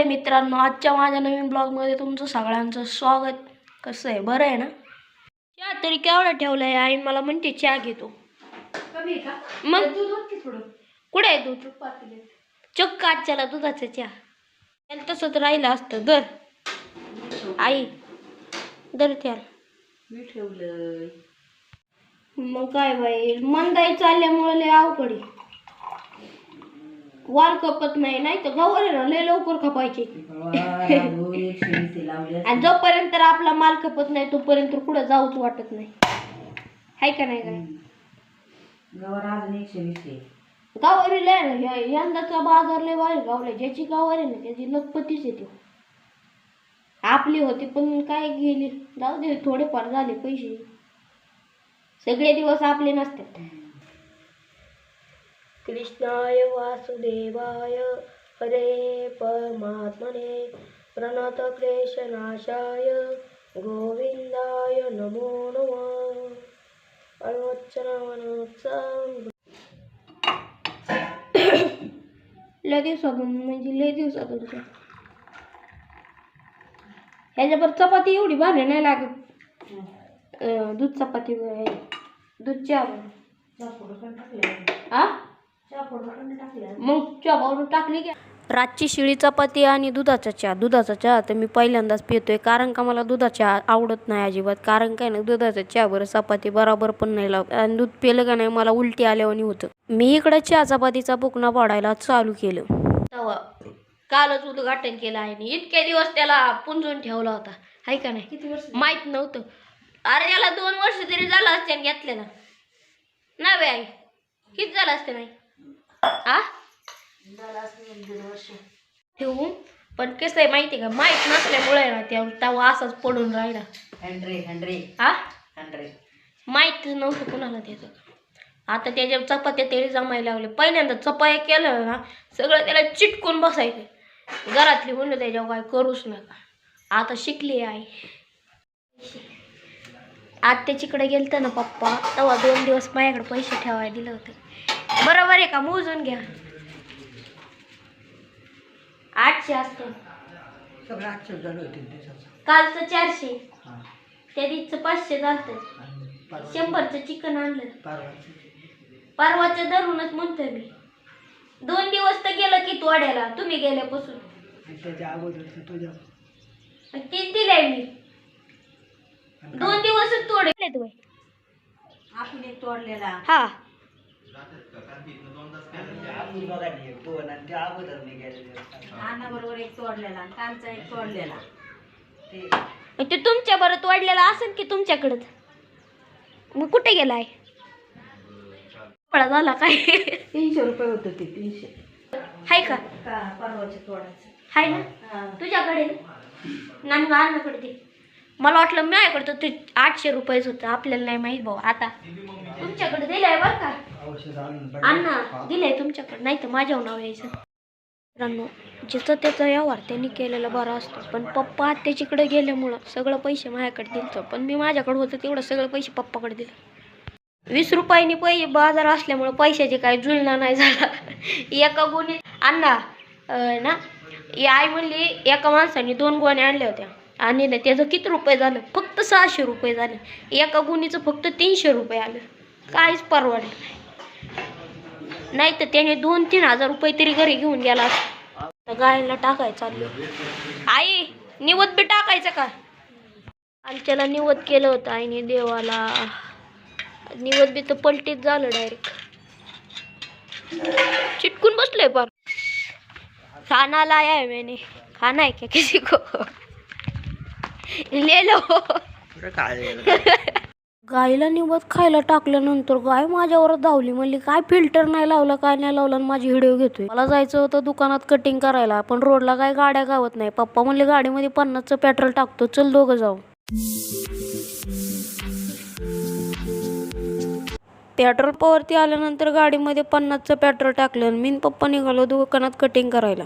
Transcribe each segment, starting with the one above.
आहे मित्रांनो आजच्या माझ्या नवीन ब्लॉगमध्ये तुमचं सगळ्यांचं स्वागत. कसं आहे? बरं आहे ना? चहा तरी केवढा ठेवला आहे आई? मला म्हणते चहा घेतो मग? दूध होत की थोडं? कुठे आहे दूध. चक्क आजच्याला दुधाचा चहा. त्याला तसंच राहिलं असतं. दर आई दर त्याला. मी ठेवलंय. मग काय बाई? मंदाई चालल्यामुळे लय अवघड आहे. वार कपत नाही नाही तर ना लय लवकर खपायचे. आणि जोपर्यंत आपला माल खपत नाही तोपर्यंत कुठं जाऊच वाटत नाही. हाय का नाही काय गवार अजून एकशे वीस आहे. गावारी लय ना यंदाचा बाजार लय वाईट गावला ज्याची गावार आहे ना त्याची लखपतीच येते आपली होती पण काय गेली? जाऊ दे थोडेफार झाले पैसे. सगळे दिवस आपले नसतात. कृष्णाय वासुदेवाय। हरे परमात्मने प्रणत क्लेशनाशाय गोविंदाय नमो नमः। अर्वचनावनोत्सव लय दिवसातून म्हणजे लय दिवसातून. ह्याच्यावर चपाती एवढी भारी नाही लागत. अं, दूध चपाती आहे. दूध चहा आ? मग चहा पावडर टाकली की? रातची शिळी चपाती आणि दुधाचा चहा. दुधाचा चहा तर मी पहिल्यांदाच पितोय. कारण का मला दुधाचा चहा आवडत नाही अजिबात. कारण काय ना दुधाचा चहा बरं चपाती बरोबर पण नाही लागत आणि दूध पिलं का नाही मला उलटी आल्यावानी होतं मी इकडं चहा चपातीचा बुकना पाडायला चालू केलं. तेव्हा कालच उद्घाटन केलं आहे आणि इतके दिवस त्याला पुंजून ठेवला होता. हाय का नाही? किती वर्ष माहीत नव्हतं. अरे याला दोन वर्ष तरी झालं असते घेतलेला ना. बे आई किती झालं असते नाही आ? ठेवून पण कसं आहे माहिती का? माहीत नसल्यामुळे ना त्या तवा असाच पडून राहिला. आ? माहीत नव्हतं कुणाला त्याचं. आता त्याच्या चपात्या तरी जमायला लागले पहिल्यांदा चपाया केलं ना सगळं त्याला चिटकून बसायचं. घरातली म्हणलं त्याच्यावर काय करूच नका. आता शिकली आई. आत्याच्याकडे गेलतं ना पप्पा तेव्हा दोन दिवस माझ्याकडे पैसे ठेवायला दिलं होतं. बरोबर आहे का? मोजून घ्या. आठशे असतं. सगळं आजचं झालं होते दिवसाचं कालचं चारशे. हां. त्या दिवसचं पाचशे झालं परवा शंभरचं चिकन आणलं. परवाचं. परवाचं धरूनच म्हणतोय मी. दोन दिवस तर गेलं की तोड्याला. तुम्ही गेल्यापासून. आणि त्याच्या अगोदरचं तुझ्या. आणि तीच दिलंय मी. दोन दिवसच तोडले तुम्ही आपण एक तोडलेला. हा. अन्ना बरोबर एक तोडलेला आणि कालचा एक तोडलेला ते मग ते तुमच्या बरं तोडलेला असेल की तुमच्याकडंच मग कुठे गेलाय? झाला काय? तीनशे रुपये होतं ते तीनशे. हाय का? का परवाचे तोडायचं. हाय ना? हां. तुझ्याकडे ना? मग अन्नाकडे दे. मला वाटलं माझ्याकडे तर ते आठशे रुपयेच होतं. आपल्याला नाही माहीत भाऊ. आता तुमच्याकडे दिलंय बरं का? अण्णा दिलंय तुमच्याकडे नाही तर माझ्यावर नाव यायचं. मित्रांनो जिथं त्याचा व्यवहार त्यांनी केलेला बरा असतो पण पप्पा त्याच्याकडे गेल्यामुळं सगळं पैसे माझ्याकडे दिलं पण मी माझ्याकडे होतं तेवढं सगळं पैसे पप्पाकडे दिले. वीस रुपयानी पैसे बाजार असल्यामुळं पैशाचे काय जुळणा नाही झाला. एका गोणी अण्णा अं, ना आई म्हणली एका माणसाने दोन गोण्या आणल्या होत्या. आणि ना त्याचं किती रुपये झालं? फक्त सहाशे रुपये झाले. एका गुणीचं फक्त तीनशे रुपये आलं. काहीच परवडलं नाही तर त्याने दोन तीन हजार रुपये तरी घरी घेऊन गेला असता. गायला टाकायचं चाललो. आई निवत बी टाकायचं का? आलच्याला निवत केलं होतं आईने देवाला. निवत बी तर पलटीत झालं डायरेक्ट चिटकून बसलोय पण. खाना लाया है मैंने खाना है. क्या किसी को ले लो गाईला निवत खायला टाकल्यानंतर गाय माझ्यावर धावली. म्हणली काय फिल्टर नाही लावला काय नाही लावलं आणि माझी व्हिडिओ घेतोय. मला जायचं होतं दुकानात कटिंग करायला पण रोडला काय गाड्या गावत नाही. पप्पा म्हणले गाडीमध्ये पन्नासचं पेट्रोल टाकतो चल दोघं जाऊ. पेट्रोल पवरती आल्यानंतर गाडीमध्ये पन्नासचं पेट्रोल टाकलं आणि मी पप्पा निघालो दुकानात कटिंग करायला.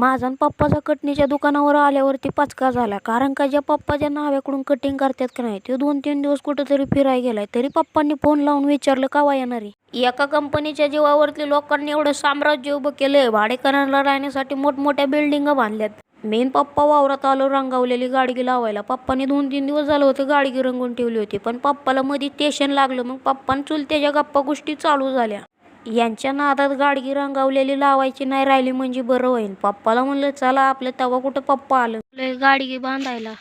माझा आणि पप्पाचा कटणीच्या दुकानावर आल्यावरती पचका झाला. कारण का ज्या पप्पाच्या नाव्याकडून कटिंग करतात का नाही ते दोन तीन दिवस कुठंतरी फिरायला गेलाय. तरी पप्पांनी फोन लावून विचारलं कावा येणार आहे एका कंपनीच्या जीवावरती लोकांनी एवढं साम्राज्य उभं केलंय. भाडेकरांना राहण्यासाठी मोठमोठ्या बिल्डिंग बांधल्यात. मेन पप्पा वावरात आलो रंगावलेली गाडगी लावायला. पप्पाने दोन तीन दिवस झालं होतं गाडगी रंगून ठेवली होती. पण पप्पाला मध्ये टेशन लागलं. मग पप्पान चुलत्याच्या गप्पा गोष्टी चालू झाल्या. यांच्या नादात गाडगी रंगावलेली लावायची नाही राहिली म्हणजे बरं होईल. पप्पाला म्हणलं चला आपलं तेव्हा कुठं पप्पा आलं? लय गाडगी बांधायला.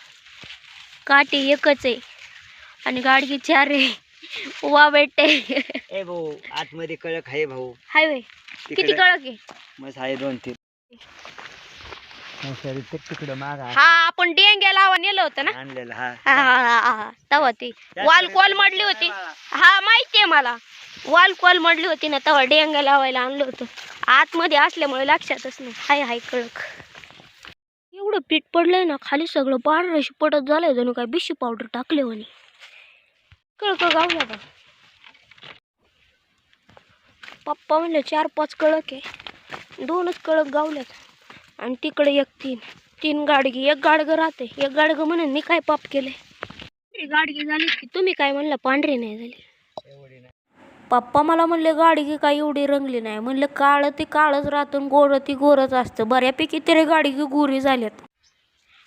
काठी एकच आहे आणि गाडगी चार आहे. वा बेटे ए भाऊ आतमध्ये कळक आहे भाऊ. हायवे किती कळक आहे? मस्त आहे दोन तीन. सॉरी ते तिकडं माग हा आपण डेंग्या लावा नेलं होतं ना? आणलेलं हा. हा हा हा, हा. तेव्हा ती वाल कॉल मडली होती. हा माहितीये मला. वॉल कॉल मडली होती ना तेव्हा डेंगा लावायला आणलं होतं. आतमध्ये असल्यामुळे लक्षातच नाही. हाय हाय कळक एवढं पीठ पडलंय ना खाली सगळं पांढरशी पडत झालंय जणू काय बिशी पावडर टाकले म्हणे. कळक गावला का पप्पा म्हणले चार पाच कळक आहे. दोनच कळक गावल्यात. आणि तिकडे एक तीन. तीन गाडगी एक गाडगं राहते एक गाडगं म्हणून मी काय पाप केले गाडगी झाली की तुम्ही काय म्हणला पांढरी नाही झाली. पप्पा मला म्हणले गाडगी काय एवढी रंगली नाही. म्हणलं काळं ते काळच राहतं गोरं ती गोरच असतं. बऱ्यापैकी तरी गाडगी गोरी झाल्यात.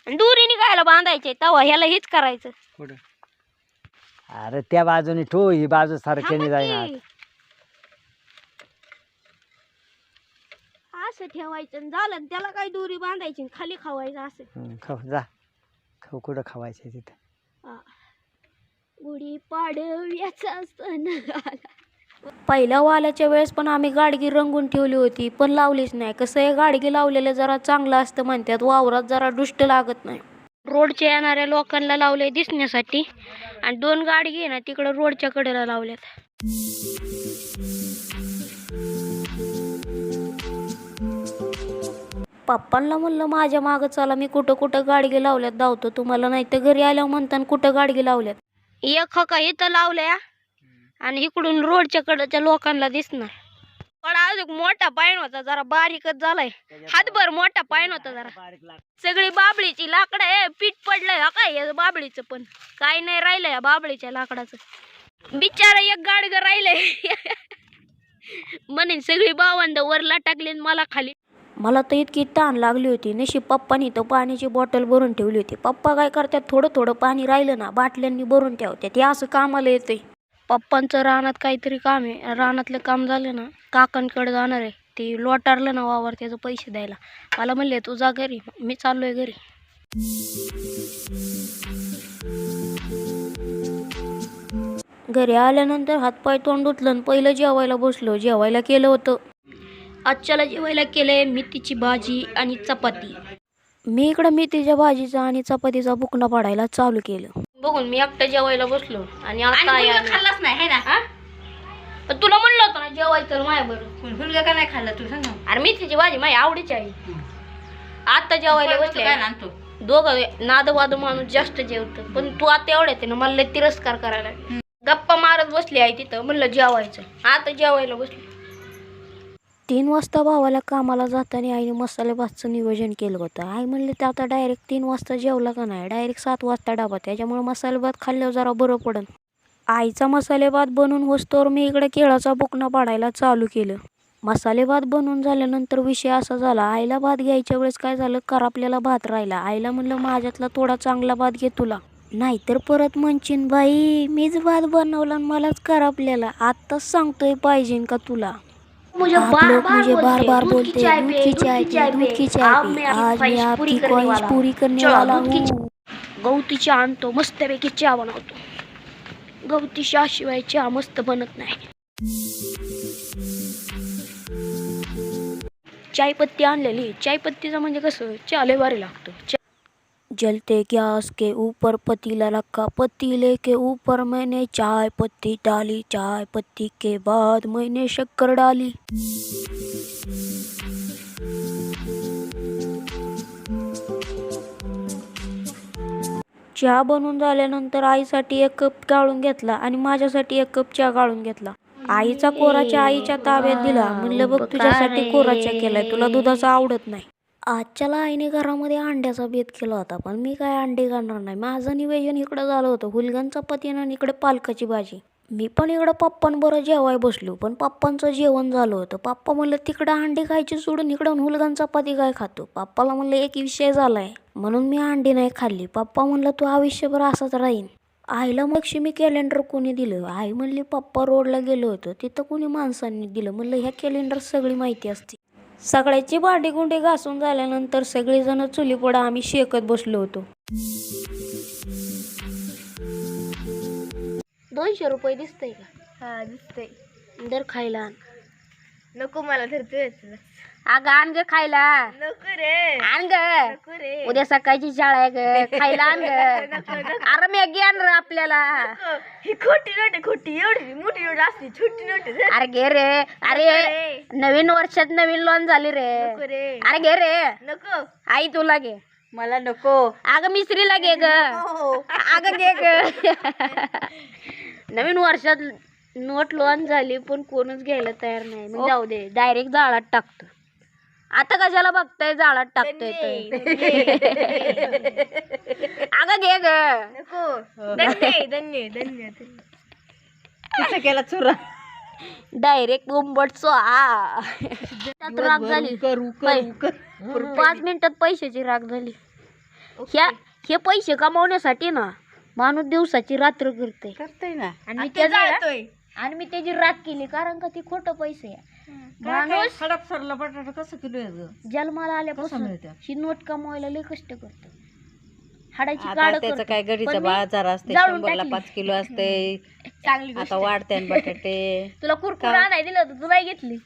आणि दुरीने कायला बांधायचे तवा ह्याला हेच करायचं. कुठं? अरे त्या बाजूने ठो ही बाजू सारख्याने जाईना की. असं ठेवायचं आणि झालं आणि त्याला काय दोरी बांधायची आणि खाली खावायचं असं. हं, खाऊ जा. खाऊ कुठं खावायचं तिथं? गुढी पाडव्याचा सण आला. पहिल्या वाल्याच्या वेळेस पण आम्ही गाडगी रंगून ठेवली होती पण लावलीच नाही. कसं आहे गाडगी लावलेलं जरा चांगलं असतं म्हणतात वावरात जरा दुष्ट लागत नाही. रोडच्या येणाऱ्या लोकांना लावले दिसण्यासाठी आणि दोन गाडगी आहे ना तिकडं रोडच्या कडेला लावल्यात. पप्पांना म्हणलं माझ्या मागं चला मी कुठं कुठं गाडगी लावल्यात धावतो. तुम्हाला नाही तर घरी आल्यावर म्हणताना कुठं गाडगी लावल्यात? एक हका इथं लावल्या? आणि इकडून रोडच्या कडच्या लोकांना दिसणार. पण अजून मोठा पायन होता जरा बारीकच झालाय. हातभर मोठा पायन होता जरा. सगळी बाबळीची लाकडं आहे पीठ पडलंय हा काय या बाबळीचं पण. काय नाही राहिलं या बाबळीच्या लाकडाचं. बिचारा एक गाडग राहिलंय. म्हणेन सगळी बावंड वरला टाकली आणि मला खाली. मला तर इतकी ताण लागली होती. नशीब पप्पानी तर पाण्याची बॉटल भरून ठेवली होती. पप्पा काय करतात थोडं थोडं पाणी राहिलं ना बाटल्यांनी भरून ठेवतात. हे असं कामाला येतंय. पप्पांचं रानात काहीतरी काम आहे. रानातलं काम झालं ना काकांकडे जाणार आहे. ते लोटारलं ना वावर त्याचं पैसे द्यायला. मला म्हणले तू जा घरी मी चाललोय घरी. घरी आल्यानंतर हातपाय तोंड धुतलं आणि पहिलं जेवायला बसलो. जेवायला केलं होतं. आजच्याला जेवायला केलंय मेथीची भाजी आणि चपाती. मी इकडं मेथीच्या भाजीचा आणि चपातीचा बुकना पाडायला चालू केलं. बघून मी एकटं जेवायला बसलो. आणि आता आई आली. खाल्लाच नाही है ना? हा? पण तुला म्हणलं होतं ना जेवायचं माझ्या बरं हुलगा का नाही खाल्ला तू? सांग ना. अरे मेथीची भाजी माझ्या आवडीची आहे. आता जेवायला बसले. काय आणतो? दोघं नादवाद माणूस जास्त जेवतं पण तू आता एवढ्या ते ना मला लय तिरस्कार करायला. गप्पा मारत बसली आहे तिथं म्हणलं जेवायचं. आता जेवायला बसली. तीन वाजता भावाला कामाला जाताना आईने मसाले भातचं नियोजन केलं होतं. आई म्हणले ते आता डायरेक्ट तीन वाजता जेवला का नाही? डायरेक्ट सात वाजता डाबा. त्याच्यामुळे मसाले भात खाल्ल्यावर जरा बरं पडन. आईचा मसाले भात बनवून होस्तोवर मी इकडे केळाचा बुकणा पाडायला चालू केलं. मसाले भात बनवून झाल्यानंतर विषय असा झाला आईला भात घ्यायच्या वेळेस काय झालं? कर आपल्याला भात राहिला. आईला म्हणलं माझ्यातला थोडा चांगला भात घे तुला. नाहीतर परत म्हणशीन बाई मीच भात बनवला आणि मलाच कर आपल्याला. आत्ताच सांगतोय पाहिजे का तुला? आप लोग मुझे बार बार बोलते हैं दूध की चाय पी दूध की चाय पी। आज मैं आपकी ख्वाहिश पूरी करने वाला हूँ। आणतो मस्तपैकी चहा बनवतो गवती शिवाय चहा मस्त बनत नाही। चायपत्ती आणलेली चायपत्तीचं म्हणजे कसं? चहा लय भारी लागतो। जलते गैस के ऊपर पतीला रखा पतीले के ऊपर मैंने चाय पत्ती डाली। चाय पत्ती के बाद मैंने शक्कर डाली। चहा बनवून झाल्यानंतर आईसाठी एक कप गाळून घेतला आणि माझ्यासाठी एक कप चहा गाळून घेतला. आईचा कोरा आईच्या ताब्यात दिला. म्हणलं बघ तुझ्यासाठी कोरा केलाय. तुला दुधाचा आवडत नाही. आजच्याला आईने घरामध्ये अंड्याचा बेत केला होता पण मी काय अंडे घालणार नाही. माझं निवेदन इकडं झालं होतं हुलगन चपातीनं आणि इकडे पालकाची भाजी. मी पण इकडं पप्पांबरोबर जेवाय बसलो पण पप्पांचं जेवण झालं होतं. पप्पा म्हणलं तिकडं अंडी खायची सोडून इकडं हुलगन चपाती काय खातो? पप्पाला म्हणलं एक विषय झालाय. म्हणून मी अंडी नाही खाल्ली. पप्पा म्हणलं तू आयुष्यभर असाच राहीन. आईला मग लक्ष्मी कॅलेंडर कोणी दिलं? आई म्हणली पप्पा रोडला गेलो होतो. तिथं कोणी माणसांनी दिलं? म्हणलं ह्या कॅलेंडर सगळी माहिती असते. सगळ्याची भांडी गुंडी घासून झाल्यानंतर सगळेजण चुलीपुढं आम्ही शेकत बसलो होतो. दोनशे रुपये दिसतंय का? हा दिसतंय. दर खायला आण. नको मला तर अगं आण ग खायला. नको रे. आण ग. नको रे. उद्या सकाळची शाळा आहे ग. खायला आण ग. अरे मॅगी आण रे आपल्याला. नको. ही खोटी नोट आहे खोटी. एवढी मोठी नोट असते छोटी नोट आहे. अरे घे रे. अरे नवीन वर्षात नवीन लोन झाली रे. नको रे. अरे घे रे. नको. आई तुला घे. मला नको. अगं मिस्त्रीला घे ग. हो अगं घे ग. नवीन वर्षात नोट लोन झाली पण कोणच घ्यायला तयार नाही. मग जाऊ दे. डायरेक्ट जाळात टाकतो. आता कशाला बघताय? जाळात टाकतोय. अगं घे ग. नको. धन्य धन्य धन्य कसं केला चुरा? डायरेक्ट बोंबट आ त्यात राग झाली. करू होय. करू कर पाच मिनिटात पैशाची राग झाली. ह्या हे पैसे कमावण्यासाठी ना माणूस दिवसाची रात्र करते करतोय ना. आणि मी आता त्याची जाळतोय. आणि मी त्याची राग केली कारण का ती खोटं पैसे आहे. माणूस खडक सरला बटाटा कसं किलो आहे ग? जन्माला आल्यापासून मिळतं? ही नोट कमवायला लय कष्ट करतो हाडाची आता काढ त्याचं करतो. काय गडीचं बाजार असते जाळून शंभरला टाकली. पाच किलो असते चांगली आता वाढते बटाटे तुला कुरकुर आणाय दिलं होतं तू नाही घेतली